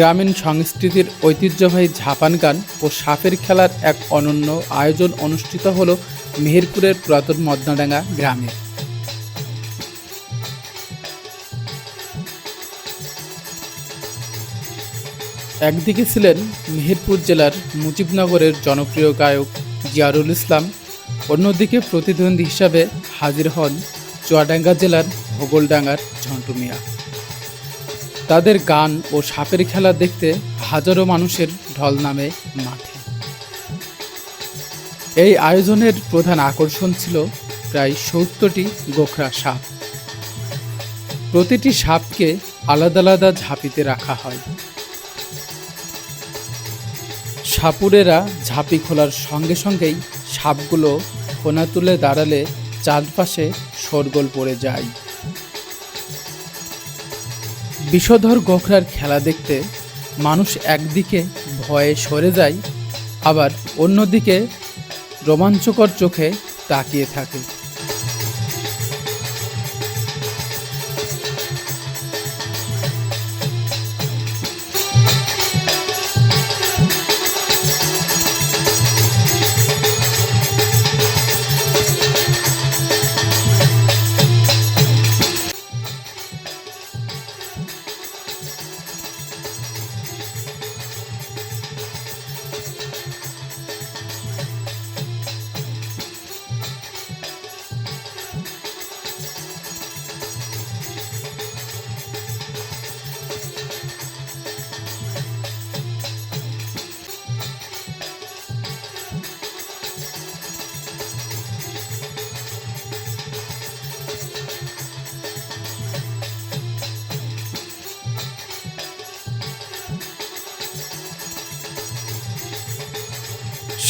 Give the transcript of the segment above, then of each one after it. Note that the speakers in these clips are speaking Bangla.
গ্রামীণ সংস্কৃতির ঐতিহ্যবাহী ঝাপান গান ও সাপের খেলার এক অনন্য আয়োজন অনুষ্ঠিত হলো মেহেরপুরের পুরাতন মদনাডাঙ্গা গ্রামে। একদিকে ছিলেন মেহেরপুর জেলার মুজিবনগরের জনপ্রিয় গায়ক জিয়ারুল ইসলাম, অন্যদিকে প্রতিদ্বন্দ্বী হিসাবে হাজির হন চুয়াডাঙ্গা জেলার ভোগলডাঙ্গার ঝন্টু মিয়া। তাদের গান ও সাপের খেলা দেখতে হাজারো মানুষের ঢল নামে মাঠে। এই আয়োজনের প্রধান আকর্ষণ ছিল প্রায় সত্তরটি গোখরা সাপ। প্রতিটি সাপকে আলাদা আলাদা ঝাঁপিতে রাখা হয়। সাপুরেরা ঝাঁপি খোলার সঙ্গে সঙ্গেই সাপগুলো ফোনা তুলে দাঁড়ালে চারপাশে শোরগোল পড়ে যায়। বিষধর গোখরার খেলা দেখতে মানুষ একদিকে ভয়ে সরে যায়, আবার অন্যদিকে রোমাঞ্চকর চোখে তাকিয়ে থাকে।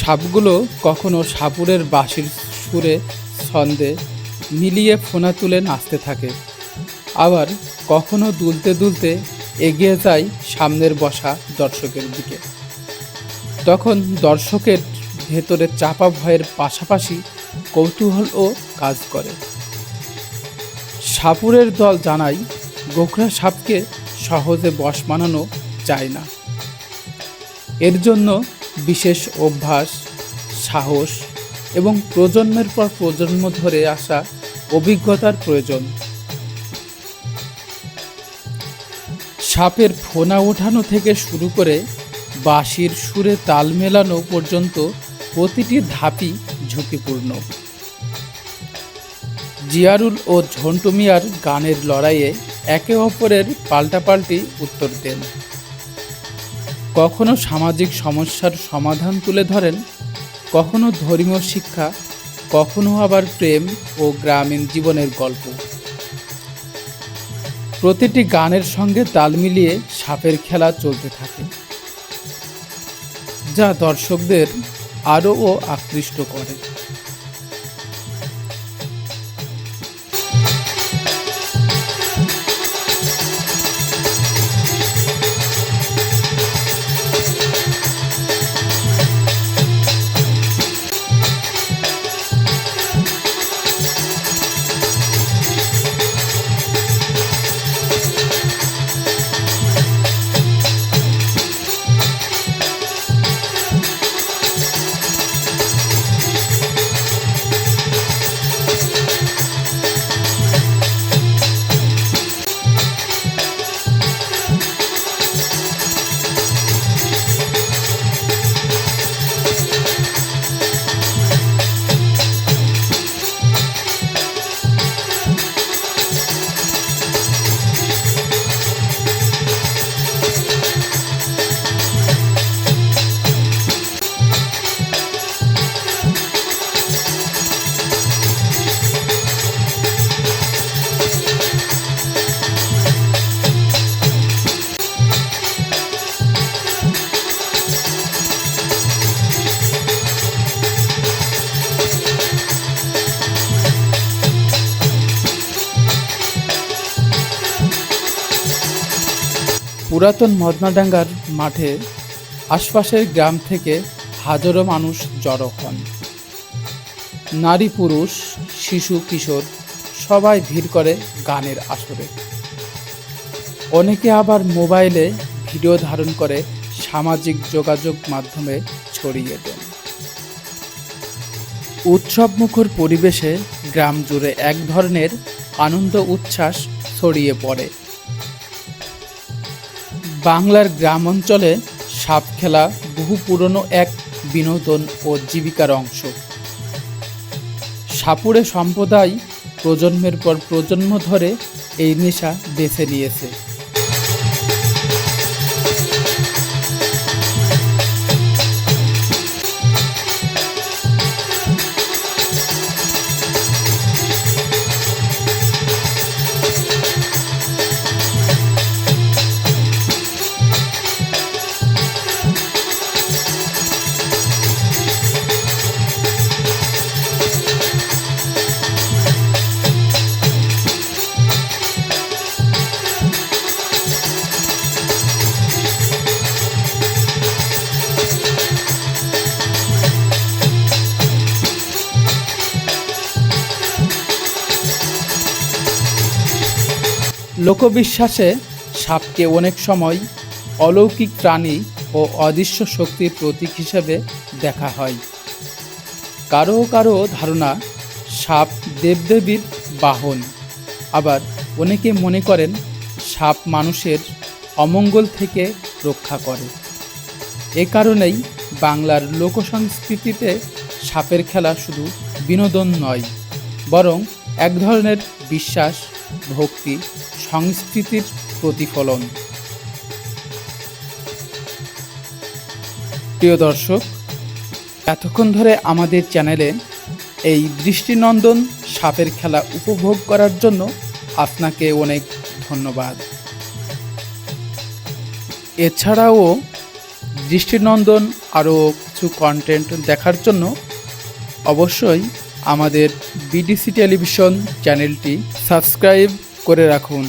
সাপগুলো কখনো সাপুরের বাঁশির সুরে ছন্দে মিলিয়ে ফোনা তুলে নাচতে থাকে। আবার কখনো দুলতে দুলতে এগিয়ে যায় সামনের বসা দর্শকের দিকে। তখন দর্শকের ভেতরে চাপা ভয়ের পাশাপাশি কৌতূহলও কাজ করে। সাপুরের দল জানায়, গোখরা সাপকে সহজে বশ মানানো যায় না। এর জন্য বিশেষ অভ্যাস, সাহস এবং প্রজন্মের পর প্রজন্ম ধরে আসা অভিজ্ঞতার প্রয়োজন। সাপের ফোনা ওঠানো থেকে শুরু করে বাঁশির সুরে তাল মেলানো পর্যন্ত প্রতিটি ধাপই ঝুঁকিপূর্ণ। জিয়ারুল ও ঝন্টু মিয়ার গানের লড়াইয়ে একে অপরের পাল্টাপাল্টি উত্তর দেন। কখনো সামাজিক সমস্যার সমাধান তুলে ধরেন, কখনো ধর্মীয় শিক্ষা, কখনো আবার প্রেম ও গ্রামীণ জীবনের গল্প। প্রতিটি গানের সঙ্গে তাল মিলিয়ে সাপের খেলা চলতে থাকে, যা দর্শকদের আরও আকৃষ্ট করে। পুরাতন মদনাডাঙ্গার মাঠে আশপাশের গ্রাম থেকে হাজারো মানুষ জড়ো হন। নারী পুরুষ, শিশু, কিশোর সবাই ভিড় করে গানের আসরে। অনেকে আবার মোবাইলে ভিডিও ধারণ করে সামাজিক যোগাযোগ মাধ্যমে ছড়িয়ে দেন। উৎসব মুখর পরিবেশে গ্রাম জুড়ে এক ধরনের আনন্দ উচ্ছ্বাস ছড়িয়ে পড়ে। বাংলার গ্রাম অঞ্চলে সাপ খেলা বহু পুরনো এক বিনোদন ও জীবিকার অংশ। সাপুড়ে সম্প্রদায় প্রজন্মের পর প্রজন্ম ধরে এই নেশা বেছে নিয়েছে। লোকবিশ্বাসে সাপকে অনেক সময় অলৌকিক প্রাণী ও অদৃশ্য শক্তির প্রতীক হিসেবে দেখা হয়। কারও কারও ধারণা সাপ দেবদেবীর বাহন। আবার অনেকে মনে করেন সাপ মানুষের অমঙ্গল থেকে রক্ষা করে। এ কারণেই বাংলার লোকসংস্কৃতিতে সাপের খেলা শুধু বিনোদন নয়, বরং এক ধরনের বিশ্বাস, ভক্তি সংস্কৃতির প্রতিফলন। প্রিয় দর্শক, এতক্ষণ ধরে আমাদের চ্যানেলে এই দৃষ্টিনন্দন সাপের খেলা উপভোগ করার জন্য আপনাকে অনেক ধন্যবাদ। এছাড়াও দৃষ্টিনন্দন আরও কিছু কন্টেন্ট দেখার জন্য অবশ্যই আমাদের বিডিসি টেলিভিশন চ্যানেলটি সাবস্ক্রাইব করে রাখুন।